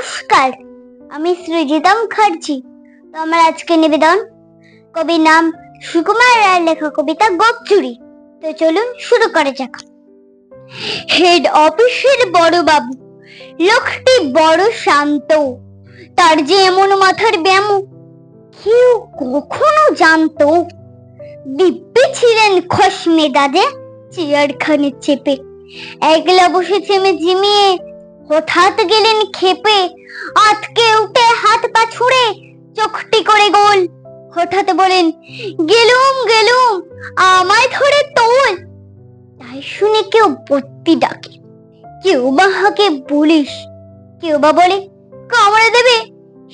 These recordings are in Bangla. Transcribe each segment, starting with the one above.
নমস্কার, আমি সৃজিতা মুখার্জি। তো আমার আজকে নিবেদন, কবির নাম সুকুমার রায়ের লেখা কবিতা গোপচুরি। তো চলুন শুরু করা যাক। হেড অফিসের বড় বাবু, লোকটি বড় শান্ত। তার যে এমন মাথার ব্যায়াম কেউ কখনো জানতো। দিব্যি ছিলেন খসমে দাদে চেয়ারখানে চেপে। একলা বসে মে জিমিয়ে হঠাৎ গেলেন খেপে, আটকে উঠে হাত পা ছুঁড়ে চোখটি করে গোল। হঠাৎ বলেন, গেলুম গেলুম, আমায় ধরে তোল। তাই শুনে কেউ বত্তি ডাকে, কেউ বা হাকে বলিস, কেউ বা বলে, কামড়ে দেবে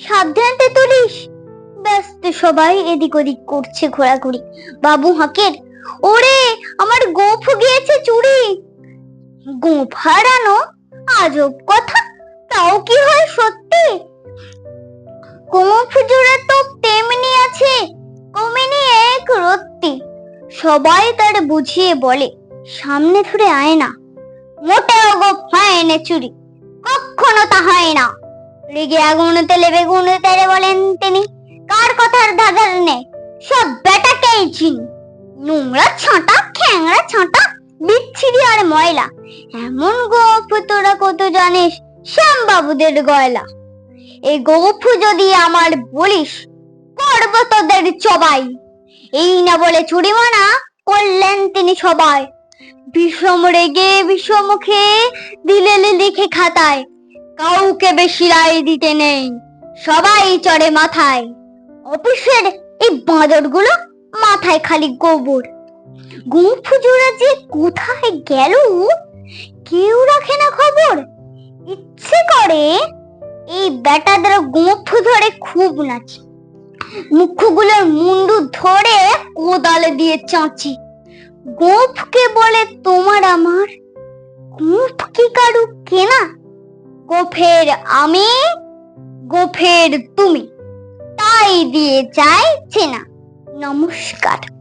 সাবধানতে তুলিস। ব্যস্ত সবাই এদিক ওদিক করছে ঘোরাঘুরি। বাবু হাঁকের ওরে, আমার গোফ গিয়েছে চুরি। গোফ হারানো? আজব কথা। তাও কি হয় সত্যি? গোফ জুড়ে তো তেমনি আছে, কমেনি এক রত্তি। সবাই তার বুঝিয়ে বলে, সামনে ধরে আয় না। মোটেও গোফ হয় না চুরি, কখনো তা হয় না। রেগে আগুনতে লেবে গুনে তেরে বলেন তিনি, কার কথার ধাঁধার নেই সব বেটাকেই চিনি। নোংরা ছাঁটা খ্যাংরা ছাঁটা, বিচ্ছিরি আর ময়লা। এমন গোপ তোরা কত জানিস? শ্যাম বাবুদের গয়লা। এই গোপ যদি আমার বলিস, করব তোদের চবাই। এই না বলে চুরি মানা করলেন তিনি সবাই। বিষম রেগে বিষমুখে দিলে লিখে খাতায়। কাউকে বেশি রায় দিতে নেই, সবাই চড়ে মাথায়। অফিসের এই বাঁদরগুলো মাথায় খালি গোবর। গুঁফু জোড়া যে কোথায় গেল? কেউ রাখে না খবর। ইচ্ছে করে এই বেটাদের গোঁফ ধরে খুব নাচি। মুখগুলোর মুন্ডু ধরে কোদালে দিয়ে চাঁচি। গোঁফকে বলে তোমার আমার। গোঁফ কি কারু কেনা? গোফের আমি, গোফের তুমি। তাই দিয়ে চাই চেনা। নমস্কার।